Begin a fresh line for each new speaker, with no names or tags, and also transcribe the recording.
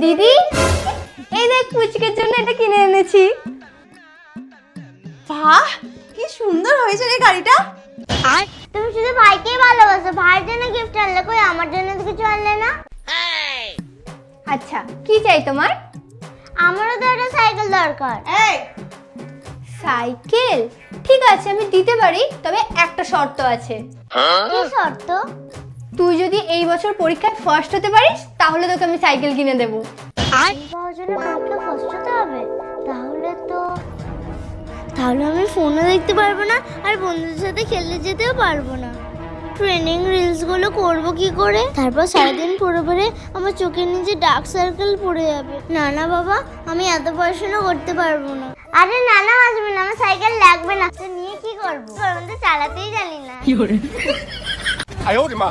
দিদি এই দেখ পুচকের জন্য এটা কিনে এনেছি।
বাহ কি সুন্দর হয়েছে রে গাড়িটা।
তুমি শুধু ভাইকেই ভালোবাসো ভাইয়ের জন্য গিফট আনলে কই আমার জন্য তো কিছু আনলে না?
আচ্ছা কি চাই তোমার?
আমারও তো একটা সাইকেল দরকার।
এই।
সাইকেল? ঠিক আছে আমি দিতে পারি তবে একটা শর্ত আছে।
কি শর্ত?
তুই যদি এই বছর পরীক্ষায় ফার্স্ট হতে পারিস তাহলে তোকে আমি সাইকেল কিনে দেবো।
এই পাওয়ার জন্য কাউকে ফার্স্ট হতে হবে? তাহলে তো তাহলে আমি ফোনও দেখতে পারব না আর বন্ধুদের সাথে খেলতে যেতেও পারব না। ট্রেনিং রিলসগুলো করব কি করে? তারপর সারাদিন পড়ে পড়ে আমার চোখের নিচে ডার্ক সার্কেল পড়ে যাবে। না না বাবা আমি এত পড়াশোনা করতে পারব না। আরে না না আসবে না আমার সাইকেল লাগবে না। তো নিয়ে কি করব? আমি তো চালাতেই জানি না।
哎呦我的妈！